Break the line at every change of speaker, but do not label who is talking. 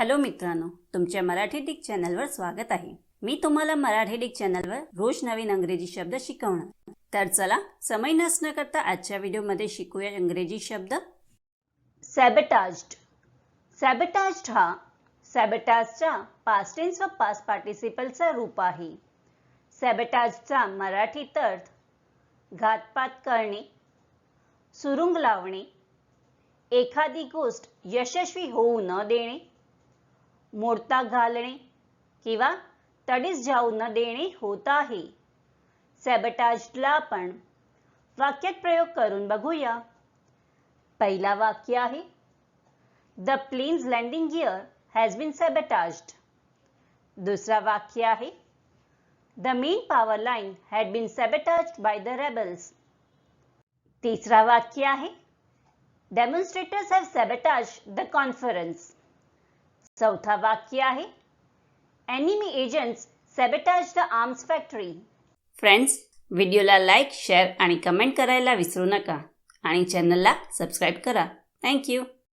Hello मित्रांनो तुमच्या Marathi Dick चॅनलवर स्वागत आहे. मी तुम्हाला मराठी डिक चॅनलवर रोज नवीन अंग्रेजी शब्द शिकवणार. तर चला समय नसणं करता आजच्या व्हिडिओमध्ये शिकूया इंग्रजी शब्द. सॅबटाज्ड सॅबटाज्ड हा सॅबटाजच्या पास्टेन्स व पास्ट पार्टिसिपलचा रूप आहे. सॅबटाजचा मराठीत अर्थ घातपात करणे सुरुंग लावणे एखादी गोष्ट यशस्वी होऊ न देणे मोडता घालणे किंवा तडीस जाऊ न देणे होत आहे. सॅबटाजला आपण वाक्यात प्रयोग करून बघूया. पहिला वाक्य आहे the plane's landing gear has been sabotaged दुसरा वाक्य आहे the main power line had been sabotaged by the rebels तिसरा वाक्य आहे demonstrators have sabotaged the conference चौथा वाक्य आहे. Enemy agents sabotage the arms factory friends व्हिडिओला लाईक शेअर आणि कमेंट करायला विसरू नका. आणि चॅनलला सबस्क्राईब करा. थँक्यू